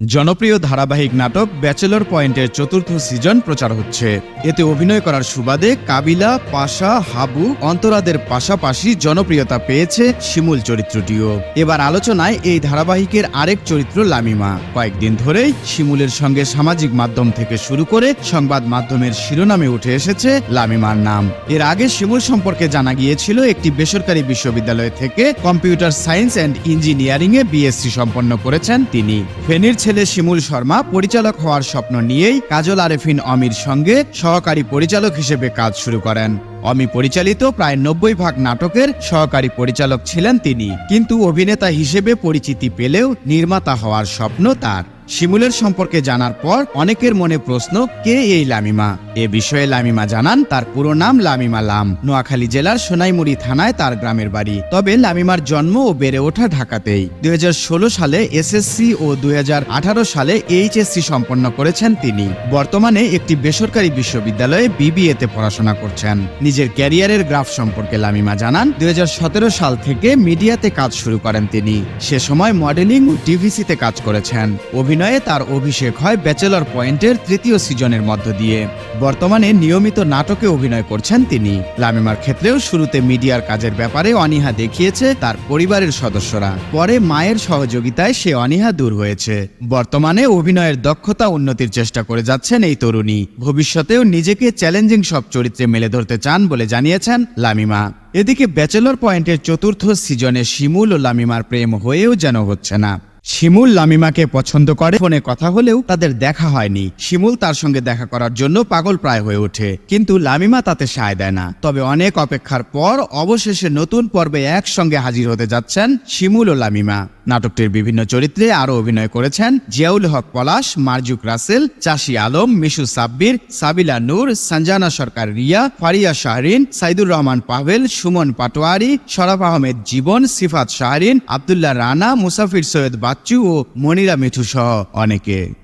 জনপ্রিয় ধারাবাহিক নাটক ব্যাচেলর পয়েন্টের চতুর্থ সিজন প্রচার হচ্ছে। এতে অভিনয় করার সুবাদে কাবিলা, পাশা, হাবু অন্তরাদের পাশাপাশি জনপ্রিয়তা পেয়েছে শিমুল চরিত্রটিও। এবার আলোচনায় এই ধারাবাহিকের আরেক চরিত্র লামিমা। কয়েকদিন ধরেই শিমুলের সঙ্গে সামাজিক মাধ্যম থেকে শুরু করে সংবাদ মাধ্যমের শিরোনামে উঠে এসেছে লামিমার নাম। এর আগে শিমুল সম্পর্কে জানা গিয়েছিল, একটি বেসরকারি বিশ্ববিদ্যালয় থেকে কম্পিউটার সায়েন্স অ্যান্ড ইঞ্জিনিয়ারিং এ বিএসসি সম্পন্ন করেছেন তিনি। ফেনীর ছেলে শিমুল শর্মা পরিচালক হওয়ার স্বপ্ন নিয়েই কাজল আরেফিন অমির সঙ্গে সহকারী পরিচালক হিসেবে কাজ শুরু করেন। অমি পরিচালিত প্রায় নব্বই ভাগ নাটকের সহকারী পরিচালক ছিলেন তিনি। কিন্তু অভিনেতা হিসেবে পরিচিতি পেলেও নির্মাতা হওয়ার স্বপ্ন তার। শিমুলের সম্পর্কে জানার পর অনেকের মনে প্রশ্ন, কে এই লামিমা? এ বিষয়ে লামিমা জানান, তার পুরো নাম লামিমা লাম। নোয়াখালী জেলার সোনাইমুড়ি থানায় তার গ্রামের বাড়ি। তবে লামিমার জন্ম ও বেড়ে ওঠা ঢাকাতেই। দুই সালে এসএসসি ও দুই সালে এইচএসসি সম্পন্ন করেছেন তিনি। বর্তমানে একটি বেসরকারি বিশ্ববিদ্যালয়ে বিবিএতে পড়াশোনা করছেন। নিজের ক্যারিয়ারের গ্রাফ সম্পর্কে লামিমা জানান, দুই হাজার সতেরো সাল থেকে মিডিয়াতে কাজ শুরু করেন তিনি। সে সময় মডেলিং ও টিভিসিতে কাজ করেছেন। অভিনয়ে তার অভিষেক হয় ব্যাচেলর পয়েন্টের তৃতীয় সিজনের মধ্য দিয়ে। বর্তমানে নিয়মিত নাটকে অভিনয় করছেন তিনি। লামিমার ক্ষেত্রেও শুরুতে মিডিয়ার কাজের ব্যাপারে অনীহা দেখিয়েছে তার পরিবারের সদস্যরা। পরে মায়ের সহযোগিতায় সে অনীহা দূর হয়েছে। বর্তমানে অভিনয়ের দক্ষতা উন্নতির চেষ্টা করে যাচ্ছেন এই তরুণী। ভবিষ্যতেও নিজেকে চ্যালেঞ্জিং সব চরিত্রে মেলে ধরতে চান বলে জানিয়েছেন লামিমা। এদিকে ব্যাচেলর পয়েন্টের চতুর্থ সিজনে শিমুল ও লামিমার প্রেম হয়েও যেন হচ্ছে না। শিমুল লামিমাকে পছন্দ করে। ফোনে কথা হলেও তাদের দেখা হয়নি। শিমুল তার সঙ্গে দেখা করার জন্য পাগল প্রায় হয়ে ওঠে। কিন্তু লামিমা তাতে সায় দেয় না। তবে অনেক অপেক্ষার পর অবশেষে নতুন পর্বে একসঙ্গে হাজির হতে যাচ্ছেন শিমুল ও লামিমা। নাটকটির বিভিন্ন চরিত্রে আরও অভিনয় করেছেন জিয়াউল হক পলাশ, মার্জুক রাসেল, চাষি আলম, মিশু সাব্বির, সাবিলা নূর, সঞ্জানা সরকার রিয়া, ফারিয়া শাহরিন, সাইদুর রহমান পাভেল, সুমন পাটোয়ারি, শরাফ আহমেদ জীবন, সিফাত শাহরিন, আবদুল্লাহ রানা, মুসাফির সৈয়দ বাচ্চু ও মনিরা মিঠু সহ অনেকে।